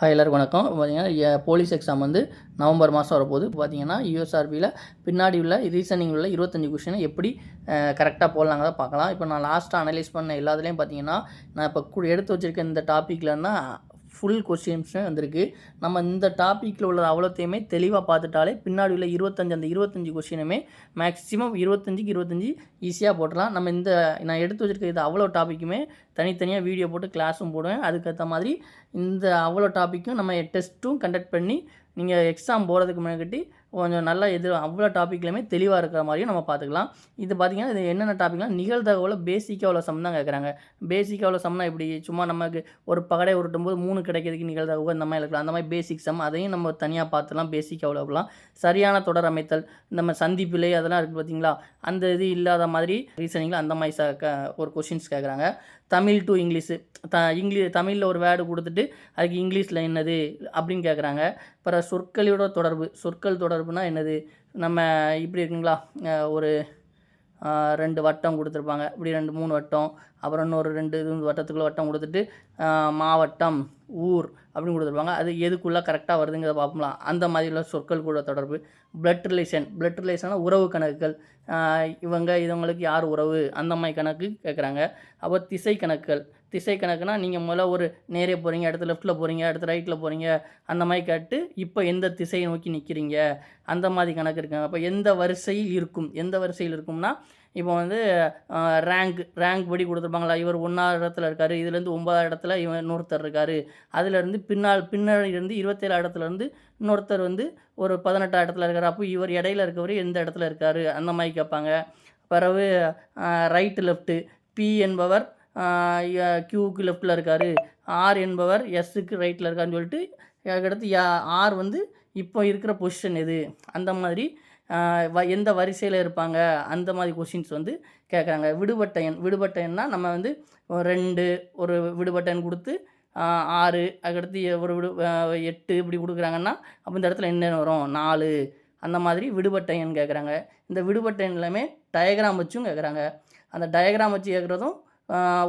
Hi எல்லாருக்கும் வணக்கம். பார்த்தீங்கன்னா போலீஸ் எக்ஸாம் வந்து நவம்பர் மாதம் வரப்போகுது. பார்த்தீங்கன்னா யூஎஸ்ஆர்பியில் பின்னாடி உள்ள ரீசனிங் உள்ள இருபத்தஞ்சி கொஷினை எப்படி கரெக்டாக போடலாங்க பார்க்கலாம். இப்போ நான் லாஸ்ட்டாக அனலைஸ் பண்ண எல்லாத்துலேயும் பார்த்தீங்கன்னா நான் இப்போ எடுத்து வச்சுருக்க இந்த டாப்பிக்லன்னா ஃபுல் கொஸ்டின்ஸும் வந்திருக்கு. நம்ம இந்த டாப்பிக்கில் உள்ள அவ்வளோத்தையுமே தெளிவாக பார்த்துட்டாலே பின்னாடி உள்ள இருபத்தஞ்சு அந்த இருபத்தஞ்சி கொஸ்டினுமே மேக்ஸிமம் இருபத்தஞ்சிக்கு இருபத்தஞ்சி ஈஸியாக போட்டலாம் நம்ம இந்த நான் எடுத்து வச்சுருக்க இது அவ்வளோ டாப்பிக்குமே தனித்தனியாக வீடியோ போட்டு கிளாஸும் போடுவேன். அதுக்கேற்ற மாதிரி இந்த அவ்வளோ டாப்பிக்கும் நம்ம டெஸ்ட்டும் கண்டக்ட் பண்ணி நீங்கள் எக்ஸாம் போகிறதுக்கு முன்னாடி கொஞ்சம் நல்லா எது அவ்வளோ டாப்பிக்லையுமே தெளிவாக இருக்கிற மாதிரியும் நம்ம பார்த்துக்கலாம். இது பார்த்திங்கன்னா இது என்னென்ன டாப்பிக்லாம் நிகழ்தகவில் பேசிக்காக உள்ள சம் தான் கேட்குறாங்க பேசிக்காக உள்ள சம்னா இப்படி சும்மா நமக்கு ஒரு பகடை உருட்டும் போது மூணு கிடைக்கிறதுக்கு நிகழ்தகவு இந்த மாதிரி இருக்கலாம். அந்த மாதிரி பேசிக் சம் அதையும் நம்ம தனியாக பார்த்துலாம் பேசிக்காக உள்ளவங்களாம் சரியான தொடர் அமைத்தல் நம்ம சந்திப்பிலை அதெல்லாம் இருக்குது பார்த்தீங்களா அந்த இது இல்லாத மாதிரி ரீசனிங்கில் அந்த மாதிரி ஒரு கொஷின்ஸ் கேட்குறாங்க Tamil to English the English தமிழில் ஒரு வேர்டு கொடுத்துட்டு அதுக்கு இங்கிலீஷில் என்னது? அப்படின்னு கேட்குறாங்க அப்புறம் சொற்களோட தொடர்பு சொற்கள் தொடர்புனா என்னது? நம்ம இப்படி இருக்குங்களா? ஒரு ரெண்டு வட்டம் கொடுத்துருப்பாங்க. இப்படி ரெண்டு மூணு வட்டம். அப்புறம் இன்னொரு ரெண்டு இது வட்டத்துக்குள்ளே வட்டம் கொடுத்துட்டு மாவட்டம் ஊர் அப்படின்னு கொடுத்துருப்பாங்க. அது எதுக்குள்ளே கரெக்டாக வருதுங்கிறத பார்ப்போம்லாம். அந்த மாதிரிയുള്ള சொற்கள் கூட தொடர்பு. பிளட் ரிலேஷன் பிளட் ரிலேஷனாக உறவு கணக்குகள். இவங்க இவங்களுக்கு யார் உறவு? அந்த மாதிரி கணக்கு கேட்குறாங்க அப்போ திசை கணக்குகள். திசை கணக்குனா நீங்கள் முதல்ல ஒரு நேரே போகிறீங்க இடத்து லெஃப்ட்டில் போகிறீங்க இடத்து ரைட்டில் போகிறீங்க அந்த மாதிரி கேட்டு இப்போ எந்த திசையை நோக்கி நிற்கிறீங்க அந்த மாதிரி கணக்கு இருக்காங்க. அப்போ எந்த வரிசையில் இருக்கும்? எந்த வரிசையில் இருக்கும்னா இப்போ வந்து ரேங்க் ரேங்க் படி கொடுத்துருப்பாங்களா? இவர் ஒன்றாவது இடத்துல இருக்கார் இதுலேருந்து ஒன்பதாவது இடத்துல இவன் இன்னொருத்தர் இருக்கார். அதுலேருந்து பின்னால் பின்னாடி இருந்து இருபத்தேழு இடத்துலேருந்து இன்னொருத்தர் வந்து ஒரு பதினெட்டாம் இடத்துல இருக்கார். அப்போ இவர் இடையில இருக்கவர் எந்த இடத்துல இருக்கார்? அந்த மாதிரி கேட்பாங்க. பிறகு ரைட்டு லெஃப்ட்டு பி என்பவர் கியூக்கு லெஃப்ட்டில் இருக்கார். ஆர் என்பவர் எஸ்ஸுக்கு ரைட்டில் இருக்காருன்னு சொல்லிட்டு அதுக்கடுத்து ஆர் வந்து இப்போ இருக்கிற பொசிஷன் எது? அந்த மாதிரி வ எந்த வரிசையில் இருப்பாங்க? அந்த மாதிரி கொஷின்ஸ் வந்து கேட்குறாங்க விடுபட்ட எண் விடுபட்ட எண்ணா நம்ம வந்து ரெண்டு ஒரு விடுபட்ட எண் கொடுத்து ஆறு அதுக்கடுத்து ஒரு விடு எட்டு இப்படி கொடுக்குறாங்கன்னா அப்போ இந்த இடத்துல என்ன வரும்? நாலு அந்த மாதிரி விடுபட்ட எண் கேட்குறாங்க இந்த விடுபட்ட எண் எல்லாமே டயக்ராம் வச்சும் கேட்குறாங்க அந்த டயக்ராம் வச்சு கேட்குறதும்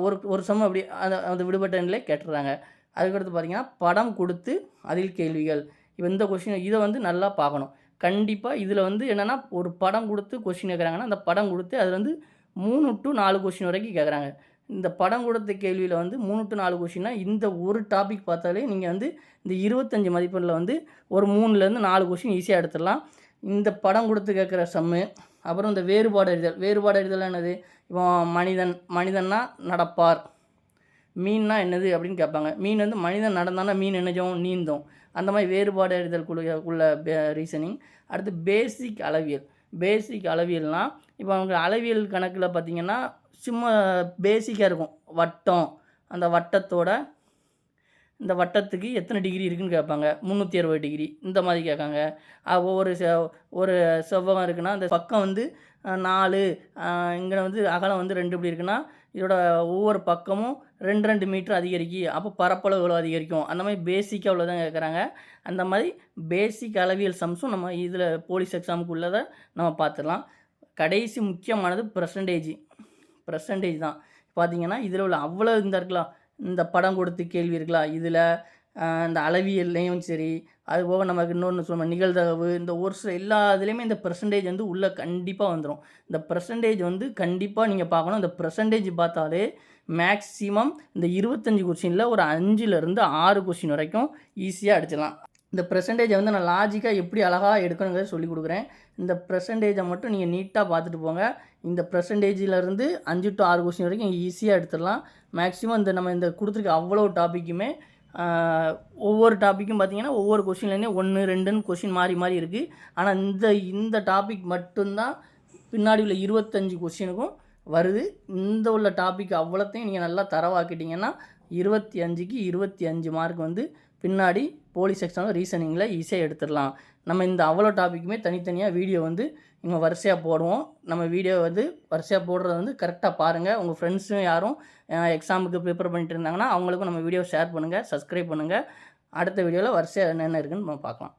ஒரு ஒரு சமம் அப்படி அந்த அந்த விடுபட்ட எண்ணிலே கேட்டுடுறாங்க அதுக்கடுத்து பார்த்திங்கன்னா படம் கொடுத்து அதில் கேள்விகள். இப்போ இந்த கொஷின் இதை வந்து நல்லா பார்க்கணும் கண்டிப்பாக இதில் வந்து என்னென்னா ஒரு படம் கொடுத்து கொஷின் கேட்குறாங்கன்னா அந்த படம் கொடுத்து அதில் வந்து மூணு டு நாலு கொஷின் வரைக்கும் கேட்குறாங்க இந்த படம் கொடுத்த கேள்வியில் வந்து மூணு டு நாலு கொஷின்னா இந்த ஒரு டாபிக் பார்த்தாலே நீங்கள் வந்து இந்த இருபத்தஞ்சி மதிப்பெண்ணில் வந்து ஒரு மூணுலேருந்து நாலு கொஷின் ஈஸியாக எடுத்துடலாம். இந்த படம் கொடுத்து கேட்குற சம்மு அப்புறம் இந்த வேறுபாடு அறிதல். வேறுபாடு அறிதல் என்னது? இப்போ மனிதன் மனிதன்னா நடப்பார். மீன்னா என்னது அப்படின்னு கேட்பாங்க. மீன் வந்து மனிதன் நடந்தானா மீன் என்னஜோம் நீந்தோம். அந்த மாதிரி வேறுபாடு அறிதல் உள்ள ரீசனிங் அடுத்து பேசிக் அளவியல். பேசிக் அளவியல்னால் இப்போ அவங்க அளவியல் கணக்கில் பார்த்திங்கன்னா சும்மா பேசிக்காக இருக்கும். வட்டம். அந்த வட்டத்தோட இந்த வட்டத்துக்கு எத்தனை டிகிரி இருக்குதுன்னு கேட்பாங்க. முந்நூற்றி அறுபது டிகிரி இந்த மாதிரி கேட்காங்க. ஒவ்வொரு செ ஒரு செவ்வகம் இருக்குன்னா அந்த பக்கம் வந்து நாலு இங்கே வந்து அகலம் வந்து ரெண்டு இப்படி இருக்குன்னா இதோட ஒவ்வொரு பக்கமும் ரெண்டு ரெண்டு மீட்ரு அதிகரிக்கி அப்போ பரப்பளவு எவ்வளோ அதிகரிக்கும்? அந்த மாதிரி பேசிக்காக உள்ளதான் கேட்குறாங்க அந்த மாதிரி பேசிக் அளவியல் சம்ஸும் நம்ம இதில் போலீஸ் எக்ஸாமுக்கு உள்ளதை நம்ம பார்த்துடலாம் கடைசி முக்கியமானது பர்சன்டேஜ் பர்சன்டேஜ் தான். பார்த்தீங்கன்னா இதில் உள்ள அவ்வளோ இந்த இருக்கலாம். இந்த படம் கொடுத்து கேள்வி இருக்கலாம். இதில் இந்த அளவியல்லையும் சரி அதுபோக நமக்கு இன்னொன்று சொல்லுவோம் நிகழ்தகவு இந்த ஒரு சில எல்லா இதுலேயுமே இந்த பர்சன்டேஜ் வந்து உள்ளே கண்டிப்பாக வந்துடும் இந்த பர்சன்டேஜ் வந்து கண்டிப்பாக நீங்கள் பார்க்கணும். இந்த பர்சன்டேஜ் பார்த்தாலே மேக்ஸிமம் இந்த இருபத்தஞ்சி கொஷினில் ஒரு அஞ்சுலேருந்து ஆறு கொஷின் வரைக்கும் ஈஸியாக அடிச்சிடலாம். இந்த பர்சன்டேஜை வந்து நான் லாஜிக்காக எப்படி அழகாக எடுக்கணுங்கிறத சொல்லி கொடுக்குறேன். இந்த பர்சன்டேஜை மட்டும் நீங்கள் நீட்டாக பார்த்துட்டு போங்க. இந்த பர்சன்டேஜிலேருந்து அஞ்சு டு ஆறு கொஸ்டின் வரைக்கும் ஈஸியாக எடுத்துடலாம். மேக்ஸிமம் இந்த நம்ம இந்த கொடுத்துருக்க அவ்வளோ டாப்பிக்குமே ஒவ்வொரு டாப்பிக்கும் பார்த்தீங்கன்னா ஒவ்வொரு கொஷின்லேருந்தே ஒன்று ரெண்டுன்னு கொஷின் மாறி மாறி இருக்குது ஆனால் இந்த இந்த டாபிக் மட்டும்தான் பின்னாடி உள்ள இருபத்தஞ்சி கொஷினுக்கும் வருது. இந்த உள்ள டாபிக் அவ்வளோத்தையும் நீங்கள் நல்லா தரவாக்கிட்டிங்கன்னா இருபத்தி அஞ்சுக்கு இருபத்தி அஞ்சு மார்க் வந்து பின்னாடி போலீஸ் செக்ஷனில் ரீசனிங்கில் ஈஸியாக எடுத்துடலாம். நம்ம இந்த அவ்வளோ டாப்பிக்குமே தனித்தனியாக வீடியோ வந்து இவங்க வரிசையாக போடுவோம். நம்ம வீடியோ வந்து வரிசையாக போடுறது வந்து கரெக்டாக பாருங்கள் உங்கள் ஃப்ரெண்ட்ஸும் யாரும் எக்ஸாமுக்கு ப்ரிப்பேர் பண்ணிட்டு இருந்தாங்கன்னா அவங்களுக்கும் நம்ம வீடியோ ஷேர் பண்ணுங்கள் சப்ஸ்கிரைப் பண்ணுங்கள் அடுத்த வீடியோவில் வரிசையாக என்னென்ன இருக்குதுன்னு நம்ம பார்க்கலாம்.